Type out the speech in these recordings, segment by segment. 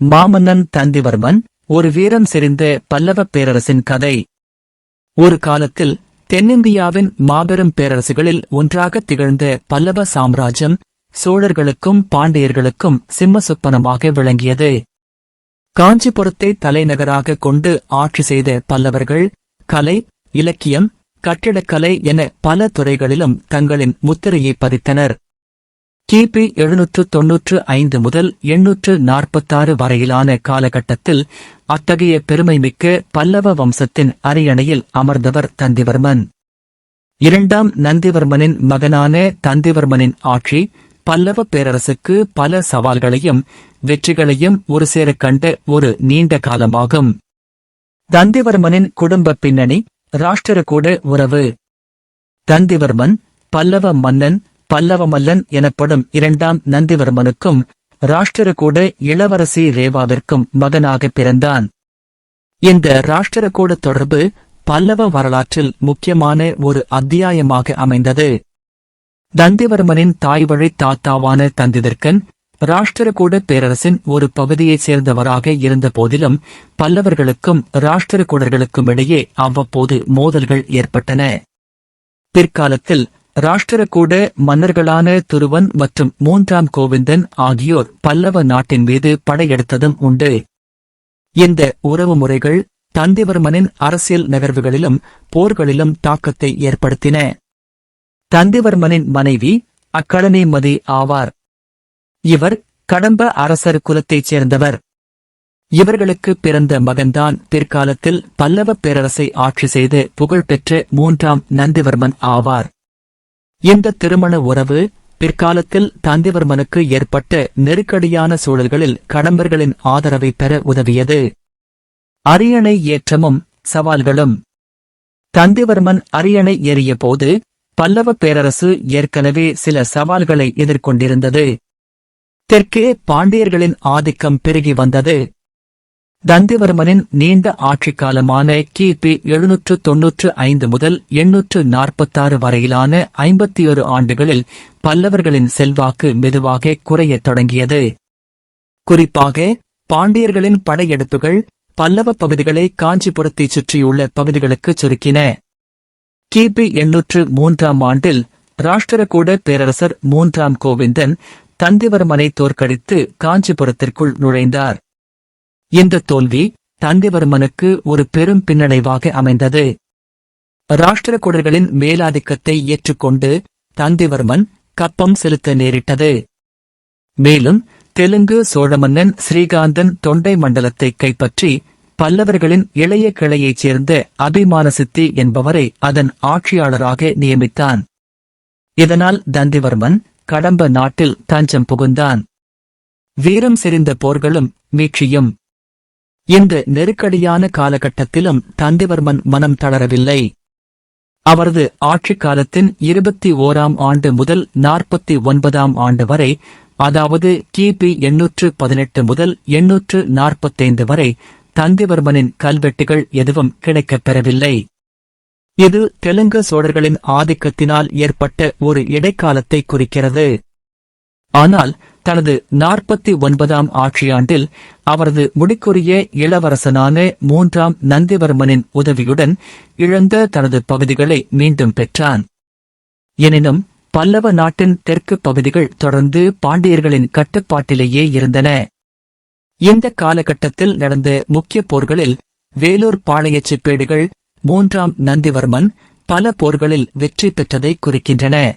மாமன்னன் தந்திவர்மன் ஒரு வீரம் செறிந்த பல்லவ பேரரசின் கதை. ஒரு காலத்தில் தென்னிந்தியாவின் மாபெரும் பேரரசுகளில் ஒன்றாக திகழ்ந்த பல்லவ சாம்ராஜ்யம் சோழர்களுக்கும் பாண்டியர்களுக்கும் சிம்ம சொப்பனமாக விளங்கியது. காஞ்சிபுரத்தை தலைநகராக கொண்டு ஆட்சி செய்த பல்லவர்கள் கலை இலக்கியம் கட்டிடக்கலை என பல துறைகளிலும் தங்களின் முத்திரையை பதித்தனர். கிபி எழுநூற்று தொன்னூற்று ஐந்து முதல் எண்ணூற்று நாற்பத்தாறு வரையிலான காலகட்டத்தில் அத்தகைய பெருமைமிக்க பல்லவ வம்சத்தின் அரியணையில் அமர்ந்தவர் தந்திவர்மன். இரண்டாம் நந்திவர்மனின் மகனான தந்திவர்மனின் ஆட்சி பல்லவ பேரரசுக்கு பல சவால்களையும் வெற்றிகளையும் ஒரு சேர கண்ட ஒரு நீண்ட காலமாகும். தந்திவர்மனின் குடும்ப பின்னணி ராஷ்டிரகூட உறவு. தந்திவர்மன் பல்லவ மன்னன் பல்லவ மல்லன் எனப்படும் இரண்டாம் நந்திவர்மனுக்கும் ராஷ்டிரகூட இளவரசி ரேவாவிற்கும் மகனாக பிறந்தான். இந்த ராஷ்டிரகூட தொடர்பு பல்லவ வரலாற்றில் முக்கியமான ஒரு அத்தியாயமாக அமைந்தது. தந்திவர்மனின் தாய்வழி தாத்தாவான தந்திதர்க்கன் ராஷ்டிரகூட பேரரசின் ஒரு பகுதியைச் சேர்ந்தவராக இருந்த போதிலும் பல்லவர்களுக்கும் ராஷ்டிரகூடர்களுக்கும் இடையே அவ்வப்போது மோதல்கள் ஏற்பட்டன. பிற்காலத்தில் ராஷ்டிரகூட மன்னர்களான துருவன் மற்றும் மூன்றாம் கோவிந்தன் ஆகியோர் பல்லவ நாட்டின் மீது படையெடுத்ததும் உண்டு. இந்த உறவு முறைகள் தந்திவர்மனின் அரசியல் நகர்வுகளிலும் போர்களிலும் தாக்கத்தை ஏற்படுத்தின. தந்திவர்மனின் மனைவி அக்கடனைமதி ஆவார். இவர் கடம்ப அரசர் குலத்தைச் சேர்ந்தவர். இவர்களுக்கு பிறந்த மகன்தான் பிற்காலத்தில் பல்லவ பேரரசை ஆட்சி செய்து புகழ்பெற்ற மூன்றாம் நந்திவர்மன் ஆவார். இந்த திருமண உறவு பிற்காலத்தில் தந்திவர்மனுக்கு ஏற்பட்ட நெருக்கடியான சூழல்களில் கடம்பர்களின் ஆதரவை பெற உதவியது. அரியணை ஏற்றமும் சவால்களும். தந்திவர்மன் அரியணை ஏறிய போது பல்லவ பேரரசு ஏற்கனவே சில சவால்களை எதிர்கொண்டிருந்தது. தெற்கே பாண்டியர்களின் ஆதிக்கம் பெருகி வந்தது. தந்திவர்மனின் நீண்ட ஆட்சிக்காலமான கிபி எழுநூற்று தொன்னூற்று ஐந்து முதல் எண்ணூற்று நாற்பத்தாறு வரையிலான ஐம்பத்தி ஒரு ஆண்டுகளில் பல்லவர்களின் செல்வாக்கு மெதுவாக குறையத் தொடங்கியது. குறிப்பாக பாண்டியர்களின் படையெடுப்புகள் பல்லவ பகுதிகளை காஞ்சிபுரத்தை சுற்றியுள்ள பகுதிகளுக்குச் சுருக்கின. கிபி எண்ணூற்று மூன்றாம் ஆண்டில் ராஷ்டிரகூட பேரரசர் மூன்றாம் கோவிந்தன் தந்திவர்மனை தோற்கடித்து காஞ்சிபுரத்திற்குள் நுழைந்தார். இந்த தோல்வி தந்திவர்மனுக்கு ஒரு பெரும் பின்னடைவாக அமைந்தது. ராஷ்டிரகூடர்களின் மேலாதிக்கத்தை ஏற்றுக்கொண்டு தந்திவர்மன் கப்பம் செலுத்த நேரிட்டது. மேலும் தெலுங்கு சோழ மன்னன் ஸ்ரீகாந்தன் தொண்டை மண்டலத்தை கைப்பற்றி பல்லவர்களின் இளைய கிளையைச் சேர்ந்த அபிமான சித்தி என்பவரை அதன் ஆட்சியாளராக நியமித்தான். இதனால் தந்திவர்மன் கடம்ப நாட்டில் தஞ்சம் புகுந்தான். வீரம் செறிந்த போர்களும் மீட்சியும் இந்த நெருக்கடியான காலகட்டத்திலும் தந்திவர்மன் மனம் தளரவில்லை. அவரது ஆட்சிக் காலத்தின் இருபத்தி ஓராம் ஆண்டு முதல் நாற்பத்தி ஒன்பதாம் ஆண்டு வரை அதாவது கிபி எண்ணூற்று பதினெட்டு முதல் எண்ணூற்று நாற்பத்தைந்து வரை தந்திவர்மனின் கல்வெட்டுகள் எதுவும் கிடைக்கப் பெறவில்லை. இது தெலுங்கு சோழர்களின் ஆதிக்கத்தினால் ஏற்பட்ட ஒரு இடைக்காலத்தை குறிக்கிறது. ஆனால் தனது நாற்பத்தி ஒன்பதாம் ஆட்சியாண்டில் அவரது முடிக்குரிய இளவரசனான மூன்றாம் நந்திவர்மனின் உதவியுடன் இழந்த தனது பகுதிகளை மீண்டும் பெற்றான். எனினும் பல்லவ நாட்டின் தெற்கு பகுதிகள் தொடர்ந்து பாண்டியர்களின் கட்டுப்பாட்டிலேயே இருந்தன. இந்த காலகட்டத்தில் நடந்த முக்கிய போர்களில் வேலூர் பாளையச் சிப்பேடுகள் மூன்றாம் நந்திவர்மன் பல போர்களில் வெற்றி பெற்றதை குறிக்கின்றன.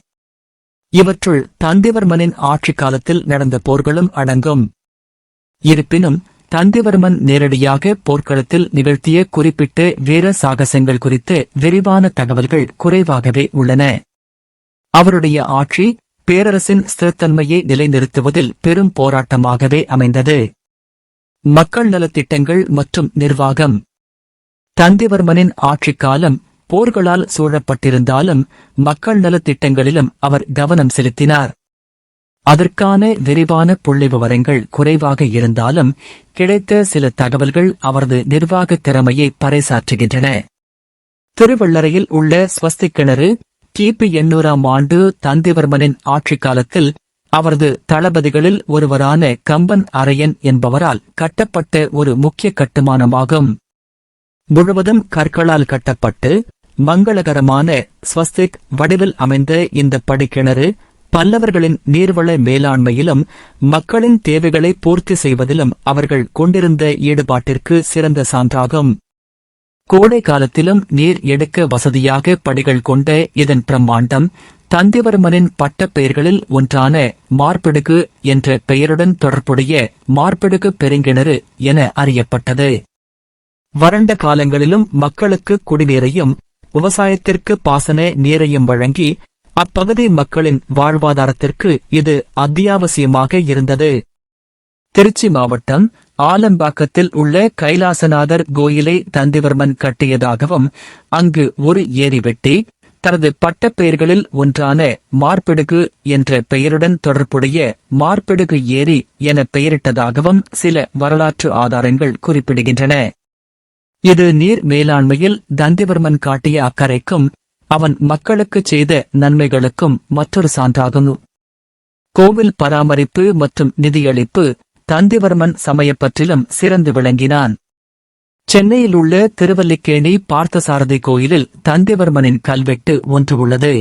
இவற்றுள் தந்திவர்மனின் ஆட்சி காலத்தில் நடந்த போர்களும் அடங்கும். இருப்பினும் தந்திவர்மன் நேரடியாக போர்க்களத்தில் நிகழ்த்திய குறிப்பிட்ட வீர சாகசங்கள் குறித்து விரிவான தகவல்கள் குறைவாகவே உள்ளன. அவருடைய ஆட்சி பேரரசின் ஸ்திரத்தன்மையை நிலைநிறுத்துவதில் பெரும் போராட்டமாகவே அமைந்தது. மக்கள் நலத்திட்டங்கள் மற்றும் நிர்வாகம். தந்திவர்மனின் ஆட்சிக் காலம் போர்களால் சூழப்பட்டிருந்தாலும் மக்கள் நலத் திட்டங்களிலும் அவர் கவனம் செலுத்தினார். அதற்கான விரிவான புள்ளிவிவரங்கள் குறைவாக இருந்தாலும் கிடைத்த சில தகவல்கள் அவரது நிர்வாக திறமையை பறைசாற்றுகின்றன. திருவள்ளரையில் உள்ள ஸ்வஸ்தி கிணறு கிபி எண்ணூறாம் ஆண்டு தந்திவர்மனின் ஆட்சி காலத்தில் அவரது தளபதிகளில் ஒருவரான கம்பன் அரையன் என்பவரால் கட்டப்பட்ட ஒரு முக்கிய கட்டுமானமாகும். முழுவதும் கற்களால் கட்டப்பட்டு மங்களகரமான ஸ்வஸ்திக் வடிவில் அமைந்த இந்த படிக்கிணறு பல்லவர்களின் நீர்வள மேலாண்மையிலும் மக்களின் தேவைகளை பூர்த்தி செய்வதிலும் அவர்கள் கொண்டிருந்த ஈடுபாட்டிற்கு சிறந்த சான்றாகும். கோடை காலத்திலும் நீர் எடுக்க வசதியாக படிகள் கொண்ட இதன் பிரம்மாண்டம் தந்திவர்மனின் பட்டப்பெயர்களில் ஒன்றான மார்பிடுகு என்ற பெயருடன் தொடர்புடைய மார்பிடுகு பெருங்கிணறு என அறியப்பட்டது. வறண்ட காலங்களிலும் மக்களுக்கு குடிநீரையும் விவசாயத்திற்கு பாசன நீரையும் வழங்கி அப்பகுதி மக்களின் வாழ்வாதாரத்திற்கு இது அத்தியாவசியமாக இருந்தது. திருச்சி மாவட்டம் ஆலம்பாக்கத்தில் உள்ள கைலாசநாதர் கோயிலை தந்திவர்மன் கட்டியதாகவும் அங்கு ஒரு ஏரி வெட்டி தனது பட்டப்பெயர்களில் ஒன்றான மார்பிடுகு என்ற பெயருடன் தொடர்புடைய மார்பிடுகு ஏரி என பெயரிட்டதாகவும் சில வரலாற்று ஆதாரங்கள் குறிப்பிடுகின்றன. இது நீர் மேலாண்மையில் தந்திவர்மன் காட்டிய அக்கறைக்கும் அவன் மக்களுக்கு செய்த நன்மைகளுக்கும் மற்றொரு சான்றாகும். கோவில் பராமரிப்பு மற்றும் நிதியளிப்பு தந்திவர்மன் சமயப்பற்றிலும் சிறந்து விளங்கினான். சென்னையில் உள்ள திருவல்லிக்கேணி பார்த்தசாரதி கோயிலில் தந்திவர்மனின் கல்வெட்டு ஒன்று உள்ளது.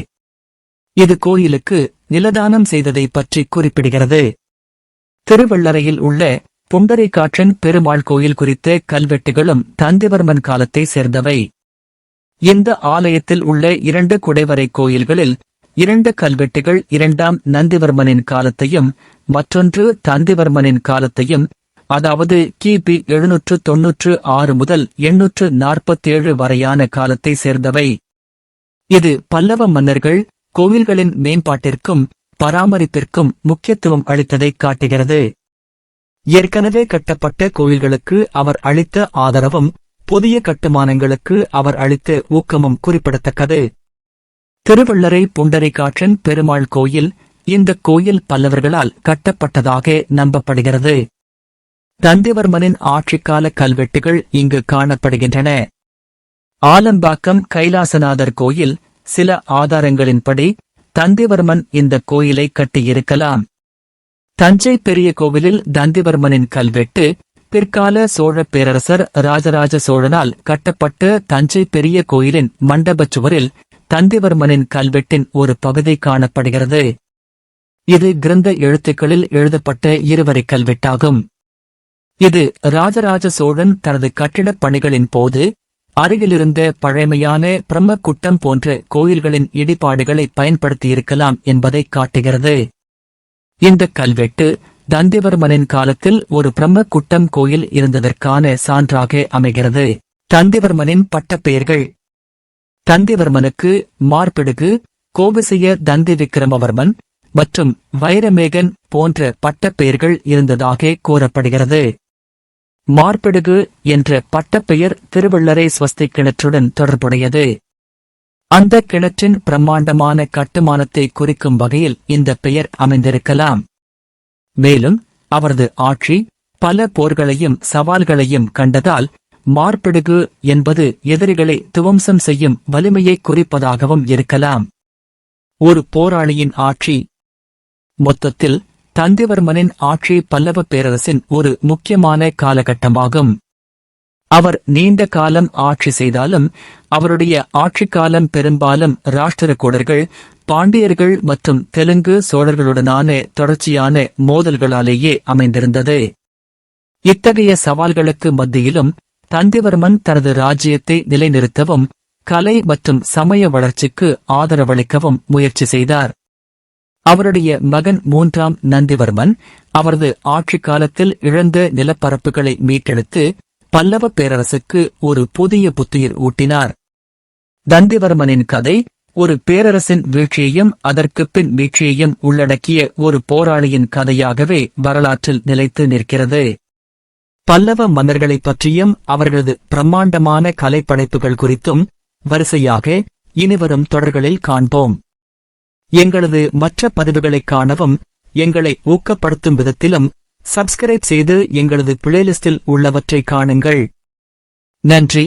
இது கோயிலுக்கு நிலதானம் செய்ததை பற்றி குறிப்பிடுகிறது. திருவள்ளரையில் உள்ள புண்டரிகாற்றன் பெருமாள் கோயில் குறித்த கல்வெட்டுகளும் தந்திவர்மன் காலத்தை சேர்ந்தவை. இந்த ஆலயத்தில் உள்ள இரண்டு குடைவரை கோயில்களில் இரண்டு கல்வெட்டுகள் இரண்டாம் நந்திவர்மனின் காலத்தையும் மற்றொன்று தந்திவர்மனின் காலத்தையும் அதாவது கிபி எழுநூற்று தொன்னூற்று ஆறு முதல் எண்ணூற்று நாற்பத்தேழு வரையான காலத்தை சேர்ந்தவை. இது பல்லவ மன்னர்கள் கோவில்களின் மேம்பாட்டிற்கும் பராமரிப்பிற்கும் முக்கியத்துவம் அளித்ததை காட்டுகிறது. ஏற்கனவே கட்டப்பட்ட கோயில்களுக்கு அவர் அளித்த ஆதரவும் புதிய கட்டுமானங்களுக்கு அவர் அளித்த ஊக்கமும் குறிப்பிடத்தக்கது. திருவள்ளரை புண்டரிகாற்றன் பெருமாள் கோயில் இந்த கோயில் பல்லவர்களால் கட்டப்பட்டதாக நம்பப்படுகிறது. தந்திவர்மனின் ஆட்சிக்கால கல்வெட்டுகள் இங்கு காணப்படுகின்றன. ஆலம்பாக்கம் கைலாசநாதர் கோயில் சில ஆதாரங்களின்படி தந்திவர்மன் இந்த கோயிலை கட்டியிருக்கலாம். தஞ்சை பெரிய கோவிலில் தந்திவர்மனின் கல்வெட்டு பிற்கால சோழ பேரரசர் ராஜராஜ சோழனால் கட்டப்பட்ட தஞ்சை பெரிய கோயிலின் மண்டபச் சுவரில் தந்திவர்மனின் கல்வெட்டின் ஒரு பகுதி காணப்படுகிறது. இது கிரந்த எழுத்துக்களில் எழுதப்பட்ட இருவரை கல்வெட்டாகும் இது ராஜராஜ சோழன் தனது கட்டிடப் பணிகளின் போது அருகிலிருந்த பழமையான பிரம்மக்குட்டம் போன்ற கோயில்களின் இடிபாடுகளை பயன்படுத்தியிருக்கலாம் என்பதை காட்டுகிறது. இந்த கல்வெட்டு தந்திவர்மனின் காலத்தில் ஒரு பிரம்மக்குட்டம் கோயில் இருந்ததற்கான சான்றாக அமைகிறது. தந்திவர்மனின் பட்டப்பெயர்கள். தந்திவர்மனுக்கு மார்பிடுகு கோபிசைய தந்தி விக்ரமவர்மன் மற்றும் வைரமேகன் போன்ற பட்டப்பெயர்கள் இருந்ததாக கூறப்படுகிறது. மார்பிடுகு என்ற பட்டப்பெயர் திருவள்ளரை ஸ்வஸ்தி கிணற்றுடன் தொடர்புடையது. அந்த கிணற்றின் பிரம்மாண்டமான கட்டுமானத்தை குறிக்கும் வகையில் இந்த பெயர் அமைந்திருக்கலாம். மேலும் அவரது ஆட்சி பல போர்களையும் சவால்களையும் கண்டதால் மார்பிடுகு என்பது எதிரிகளை துவம்சம் செய்யும் வலிமையை குறிப்பதாகவும் இருக்கலாம். ஒரு போராளியின் ஆட்சி மொத்தத்தில் தந்திவர்மனின் ஆட்சி பல்லவ பேரரசின் ஒரு முக்கியமான காலகட்டமாகும். அவர் நீண்ட காலம் ஆட்சி செய்தாலும் அவருடைய ஆட்சிக்காலம் பெரும்பாலும் ராஷ்டிரகூடர்கள் பாண்டியர்கள் மற்றும் தெலுங்கு சோழர்களுடனான தொடர்ச்சியான மோதல்களாலேயே அமைந்திருந்தது. இத்தகைய சவால்களுக்கு மத்தியிலும் தந்திவர்மன் தனது ராஜ்யத்தை நிலைநிறுத்தவும் கலை மற்றும் சமய வளர்ச்சிக்கு ஆதரவளிக்கவும் முயற்சி செய்தார். அவருடைய மகன் மூன்றாம் நந்திவர்மன் அவரது ஆட்சி காலத்தில் இழந்த நிலப்பரப்புகளை மீட்டெடுத்து பல்லவ பேரரசுக்கு ஒரு புதிய புத்துயிர் ஊட்டினார். தந்திவர்மனின் கதை ஒரு பேரரசின் வீழ்ச்சியையும் அதற்கு பின் வீழ்ச்சியையும் உள்ளடக்கிய ஒரு போராளியின் கதையாகவே வரலாற்றில் நிலைத்து நிற்கிறது. பல்லவ மன்னர்களைப் பற்றியும் அவர்களது பிரம்மாண்டமான கலைப்படைப்புகள் குறித்தும் வரிசையாக இனிவரும் தொடர்களில் காண்போம். எங்களது மற்ற பதிவுகளைக் காணவும் எங்களை ஊக்கப்படுத்தும் விதத்திலும் சப்ஸ்கிரைப் செய்து எங்களது பிளேலிஸ்டில் உள்ளவற்றை காணுங்கள். நன்றி.